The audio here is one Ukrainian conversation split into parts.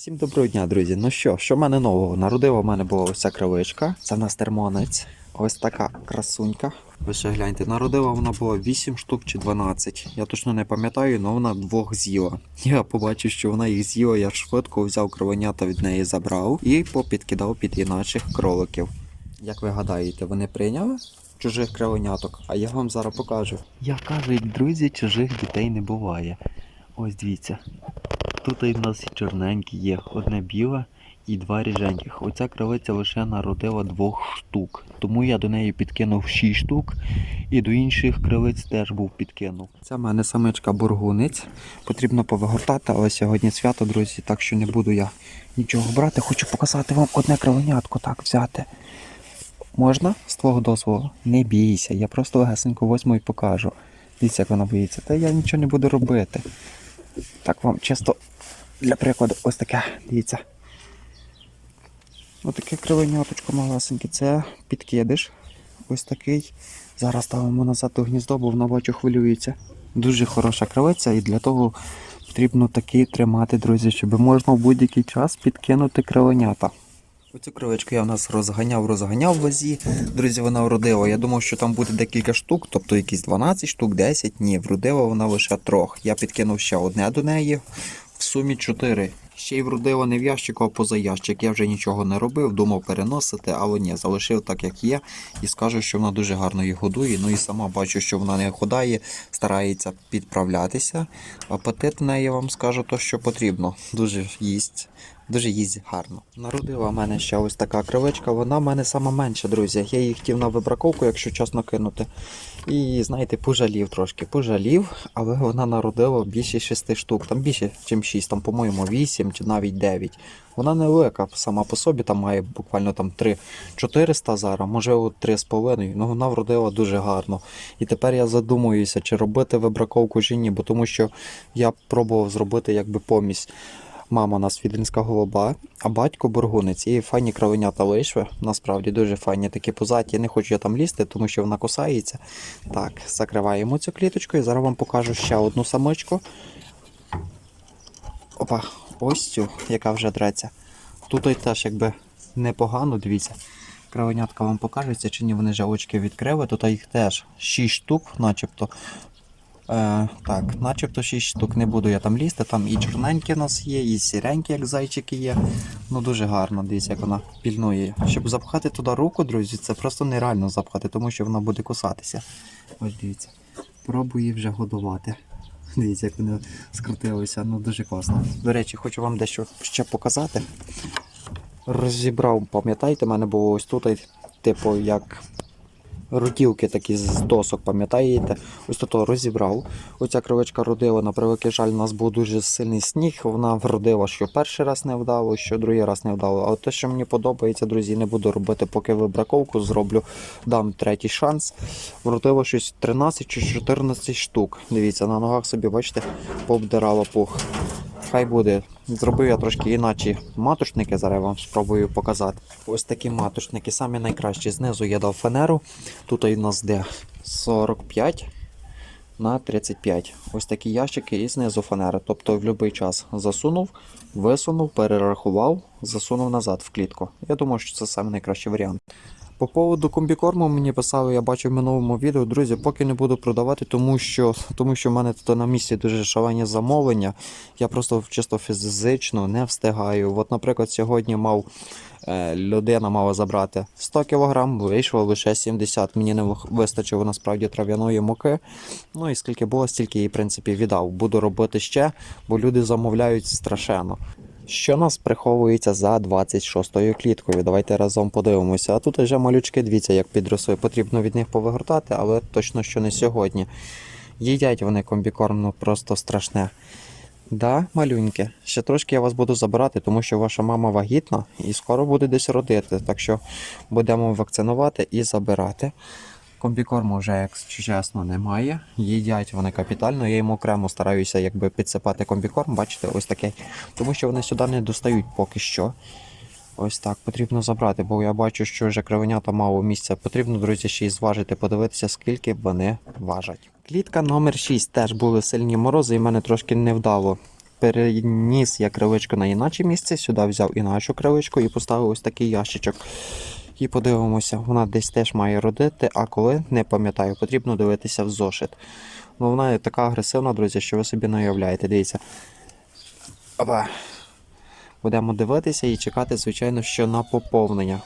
Всім доброго дня, друзі. Ну що, що в мене нового? Народила в мене була ось ця кривичка. Це в нас термонець. Ось така красунька. Ви ще гляньте, народила вона була 8 штук чи 12. Я точно не пам'ятаю, але вона двох з'їла. Я побачив, що вона їх з'їла, я швидко взяв кровенята від неї забрав і попідкидав під інакших кроликів. Як ви гадаєте, вони прийняли? Чужих кривеняток, а я вам зараз покажу. Як кажуть, друзі, чужих дітей не буває. Ось дивіться. Тут і в нас чорненькі є, одне біле і два ріженьких. Оця кравиця лише народила двох штук. Тому я до неї підкинув 6 штук і до інших кравиць теж був підкинув. Це в мене самичка бургунець. Потрібно повигортати, але сьогодні свято, друзі, так що не буду я нічого брати. Хочу показати вам одне кравенятко так взяти. Можна з твого дозволу? Не бійся, я просто легесенько і покажу. Дивіться, як вона боїться. Та я нічого не буду робити. Так вам чисто для прикладу ось таке, дивіться. Ось таке кривеняточко малесеньке. Це підкидиш. Ось такий. Зараз ставимо назад у гніздо, бо воно бачу хвилюється. Дуже хороша кривиця і для того потрібно такий тримати, друзі, щоб можна в будь-який час підкинути кривенята. Оцю кривичку я в нас розганяв, розганяв в вазі. Друзі, вона вродила. Я думав, що там буде декілька штук, тобто якісь 12 штук, 10. Ні, вродила вона лише трьох. Я підкинув ще одне до неї, в сумі 4. Ще й вродила не в ящику, а поза ящик. Я вже нічого не робив, думав переносити, але ні, залишив так, як є, і скажу, що вона дуже гарно їх годує. Ну і сама бачу, що вона не ходає, старається підправлятися. Апетит в неї вам скажу то, що потрібно. Дуже їсть. Дуже їсть гарно. Народила в мене ще ось така кривичка, вона в мене сама менша, друзі. Я її хотів на вибраковку, якщо чесно кинути. І знаєте, пожалів трошки, пожалів, але вона народила більше 6 штук, там більше, ніж 6, там, по-моєму, 8 чи навіть 9. Вона невелика сама по собі, там має буквально там 3 400 зараз, може 3,5. Ну вона вродила дуже гарно. І тепер я задумуюся, чи робити вибраковку чи ні, бо тому що я пробував зробити якби помість. Мама у нас відринська голуба, а батько бургунець. І файні кровенята вийшли. Насправді дуже файні такі позаті. Я не хочу я там лізти, тому що вона кусається. Так, закриваємо цю кліточку і зараз вам покажу ще одну самичку. Опа, ось цю, яка вже треться. Тут і теж якби непогано, дивіться. Кровенятка вам покажеться, чи ні, вони вже очки відкрили. Тут їх теж 6 штук, начебто. Е, так, начебто 6 штук не буду я там лізти. Там і чорненькі у нас є, і сіренькі, як зайчики є. Ну дуже гарно, дивіться, як вона пільнує. Щоб запхати туди руку, друзі, це просто нереально запхати, тому що вона буде кусатися. Ось дивіться. Пробую вже годувати. Дивіться, як вони скрутилися, ну дуже класно. До речі, хочу вам дещо ще показати. Розібрав, пам'ятаєте, в мене було ось тут, типу, як рутілки такі з досок, пам'ятаєте? Ось тут розібрав. Оця кривичка родила, на превеликий жаль, у нас був дуже сильний сніг. Вона вродила, що перший раз не вдало, що другий раз не вдало. А те, що мені подобається, друзі, не буду робити, поки вибраковку зроблю, дам третій шанс. Вродило щось 13 чи 14 штук. Дивіться, на ногах собі, бачите, пообдирала пух. Хай буде. Зробив я трошки іначе маточники, зараз вам спробую показати. Ось такі маточники, самі найкращі. Знизу я дав фанеру. Тут у нас де 45 на 35. Ось такі ящики і знизу фанера. Тобто в будь-який час засунув, висунув, перерахував, засунув назад в клітку. Я думаю, що це найкращий варіант. По поводу комбікорму мені писали, я бачив в минулому відео, друзі, поки не буду продавати, тому що тому що в мене тут на місці дуже шалені замовлення. Я просто чисто фізично не встигаю. От, наприклад, сьогодні мав е, людина мала забрати 100 кг, вийшло лише 70. Мені не вистачило насправді трав'яної муки. Ну і скільки було, стільки її в принципі віддав. Буду робити ще, бо люди замовляють страшенно. Що нас приховується за 26-ю кліткою? Давайте разом подивимося. А тут вже малючки, дивіться, як підросли. Потрібно від них повигортати, але точно що не сьогодні. Їдять вони комбікорм, ну просто страшне. Да, малюньке. Ще трошки я вас буду забирати, тому що ваша мама вагітна і скоро буде десь родити. Так що будемо вакцинувати і забирати. Комбікорму вже, як чесно, немає. Їдять вони капітально. Я їм окремо стараюся якби підсипати комбікорм, бачите, ось такий. Тому що вони сюди не достають поки що. Ось так потрібно забрати, бо я бачу, що вже кривенята мало місця. Потрібно, друзі, ще й зважити, подивитися, скільки вони важать. Клітка номер 6 теж були сильні морози, і мене трошки не вдало переніс я кривичку на інакше місце, сюди взяв інакшу кривичку і поставив ось такий ящичок. І подивимося, вона десь теж має родити, а коли не пам'ятаю, потрібно дивитися в зошит. Ну вона така агресивна, друзі, що ви собі не уявляєте. Дивіться. Опа. Будемо дивитися і чекати, звичайно, що на поповнення.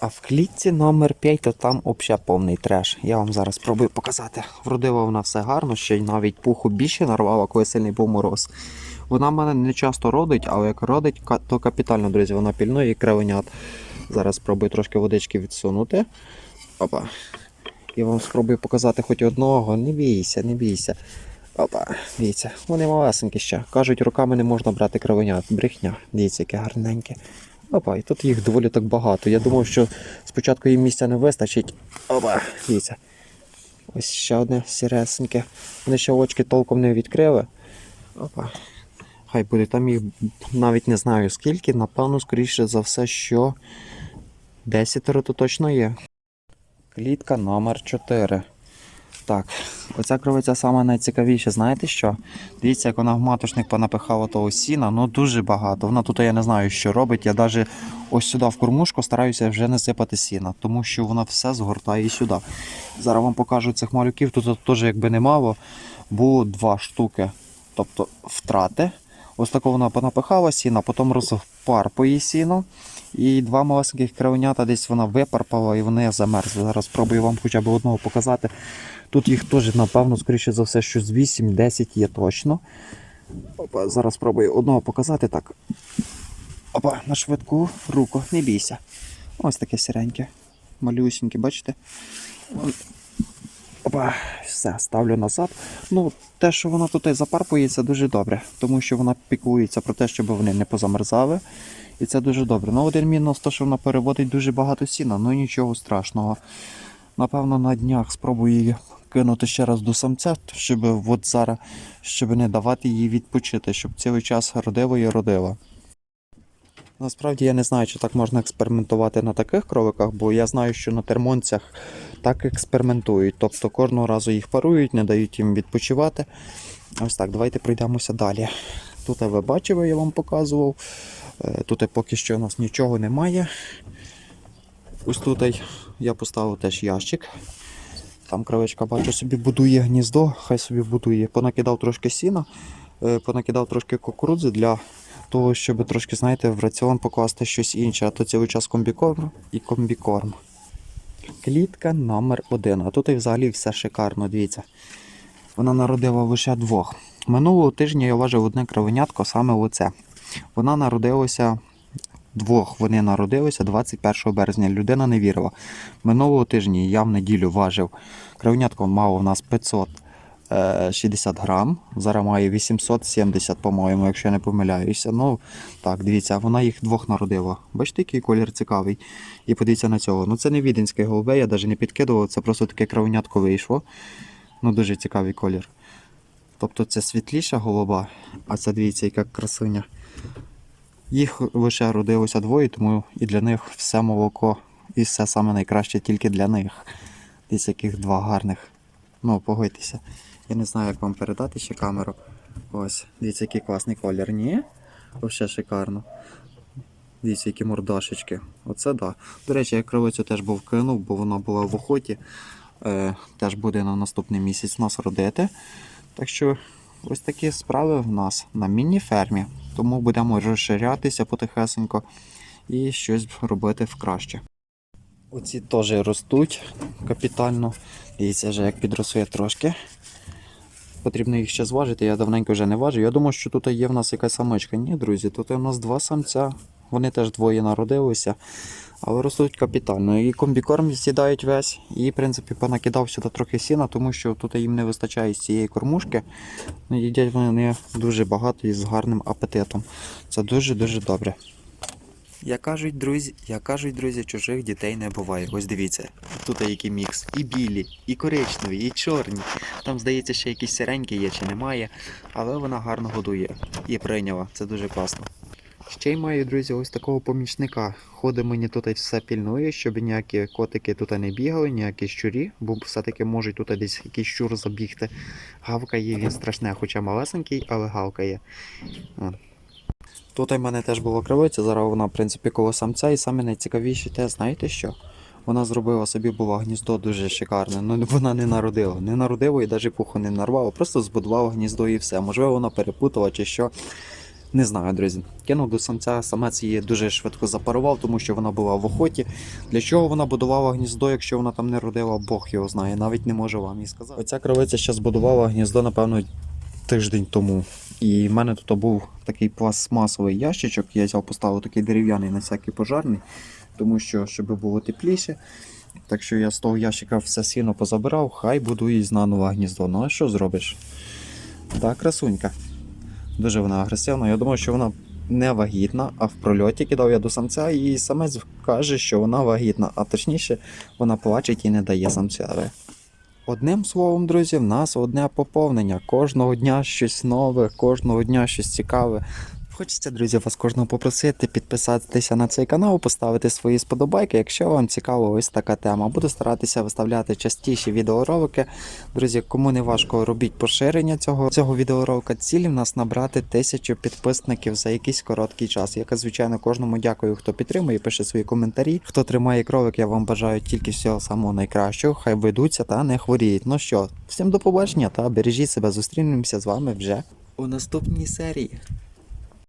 А в клітці номер 5, то там взагалі повний треш. Я вам зараз спробую показати. Вродила вона все гарно, ще й навіть пуху більше нарвала, коли сильний був мороз. Вона в мене не часто родить, але як родить, то капітально, друзі, вона пільнує і кривенят. Зараз спробую трошки водички відсунути. Опа. І вам спробую показати хоч одного. Не бійся, не бійся. Опа, дивіться, вони малесенькі ще. Кажуть, руками не можна брати кривенят. Брехня. Дивіться, яке гарненьке. Опа, і тут їх доволі так багато. Я думав, що спочатку їм місця не вистачить. Опа, дивіться. Ось ще одне сіресеньке. Вони ще очки толком не відкрили. Опа. Хай буде, там їх навіть не знаю скільки, напевно, скоріше за все, що 10 то точно є. Клітка номер 4. Так, оця кровиця саме найцікавіша, знаєте що? Дивіться, як вона в маточник понапихала того сіна, ну дуже багато. Вона тут я не знаю, що робить. Я навіть ось сюди в кормушку стараюся вже не сипати сіна, тому що вона все згортає сюди. Зараз вам покажу цих малюків. Тут теж якби немало. Було два штуки. Тобто втрати. Ось тако вона понапихала сіна, потім розпарпує сіно. І два малесеньких кривенята десь вона випарпала і вони замерзли. Зараз спробую вам хоча б одного показати. Тут їх теж, напевно, скоріше за все, що з 8-10 є точно. Опа, зараз спробую одного показати так. Опа, на швидку руку, не бійся. Ось таке сіреньке. Малюсеньке, бачите? Опа, все, ставлю назад. Ну, те, що вона тут запарпується, дуже добре, тому що вона піклується про те, щоб вони не позамерзали. І це дуже добре. Ну, один мінус, то, що вона переводить дуже багато сіна, ну нічого страшного. Напевно, на днях спробую її кинути ще раз до самця, щоб от зараз, щоб не давати їй відпочити, щоб цілий час родила і родила. Насправді я не знаю, чи так можна експериментувати на таких кроликах, бо я знаю, що на термонцях так експериментують. Тобто кожного разу їх парують, не дають їм відпочивати. Ось так, давайте пройдемося далі. Тут ви бачили, я вам показував. Е, Тут поки що у нас нічого немає. Ось тут я поставив теж ящик. Там кравичка, бачу, собі будує гніздо, хай собі будує. Понакидав трошки сіна, е, понакидав трошки кукурудзи для того, щоб трошки, знаєте, в раціон покласти щось інше, а то цілий час комбікорм і комбікорм. Клітка номер один. А тут і взагалі все шикарно, дивіться. Вона народила лише двох. Минулого тижня я важив одне кровенятко, саме оце. Вона народилася двох. Вони народилися 21 березня. Людина не вірила. Минулого тижня я в неділю важив. Кровенятко мало в нас 560 грам. Зараз має 870, по-моєму, якщо я не помиляюся. Ну, так, дивіться, вона їх двох народила. Бачите, який колір цікавий. І подивіться на цього. Ну це не віденське голубе, я навіть не підкидував, це просто таке кровенятко вийшло. Ну, дуже цікавий колір. Тобто це світліша голуба, а це дивіться, яка красуня. Їх лише родилося двоє, тому і для них все молоко і все саме найкраще тільки для них. Дивіться, яких два гарних. Ну, погодьтеся. Я не знаю, як вам передати ще камеру. Ось, дивіться, який класний колір. Ні? Взагалі шикарно. Дивіться, які мордашечки. Оце да. До речі, я кровицю теж був кинув, бо вона була в охоті. Е, теж буде на наступний місяць нас родити. Так що ось такі справи в нас на міні-фермі. Тому будемо розширятися потихесенько і щось робити в краще. Оці теж ростуть капітально. Дивіться, вже як підросли трошки. Потрібно їх ще зважити, я давненько вже не важив. Я думав, що тут є в нас якась самичка. Ні, друзі, тут у нас два самця. Вони теж двоє народилися, але ростуть капітально. І комбікорм з'їдають весь. І, в принципі, понакидав сюди трохи сіна, тому що тут їм не вистачає з цієї кормушки. Ну, Їдять вони дуже багато і з гарним апетитом. Це дуже-дуже добре. Як кажуть друзі, як кажуть друзі, чужих дітей не буває. Ось дивіться, тут який мікс. І білі, і коричневі, і чорні. Там, здається, ще якісь сиренькі є чи немає, але вона гарно годує і прийняла. Це дуже класно. Ще й маю, друзі, ось такого помічника. Ходить мені тут все пільнує, щоб ніякі котики тут не бігали, ніякі щурі, бо все-таки можуть тут десь якийсь щур забігти. Гавкає він страшне, хоча малесенький, але гавкає. Тут у мене теж було кривиця, зараз вона, в принципі, коло самця, і саме найцікавіше те, знаєте що? Вона зробила собі було гніздо дуже шикарне. Ну вона не народила. Не народила і навіть пуху не нарвала, просто збудувала гніздо і все. Можливо, вона перепутала чи що. Не знаю, друзі. Кинув до самця, самець її дуже швидко запарував, тому що вона була в охоті. Для чого вона будувала гніздо, якщо вона там не родила, Бог його знає, навіть не можу вам і сказати. Оця кровиця ще збудувала гніздо, напевно, тиждень тому. І в мене тут був такий пластмасовий ящичок, я взяв, поставив такий дерев'яний на всякий пожарний, тому що щоб було тепліше. Так що я з того ящика все сіно позабирав, хай буду будує наново гніздо. Ну а що зробиш? Так, красунька. Дуже вона агресивна. Я думав, що вона не вагітна, а в прольоті кидав я до самця, і самець каже, що вона вагітна, а точніше, вона плачеть і не дає самцеві. Одним словом, друзі, в нас одне поповнення. Кожного дня щось нове, кожного дня щось цікаве. Хочеться, друзі, вас кожного попросити підписатися на цей канал, поставити свої сподобайки, якщо вам цікава ось така тема. Буду старатися виставляти частіші відеоролики. Друзі, кому не важко, робіть поширення цього, цього відеоролика. Цілі в нас набрати тисячу підписників за якийсь короткий час. Я, звичайно, кожному дякую, хто підтримує, пише свої коментарі. Хто тримає кролик, я вам бажаю тільки всього самого найкращого. Хай ведуться та не хворіють. Ну що, всім до побачення та бережіть себе. Зустрінемося з вами вже у наступній серії.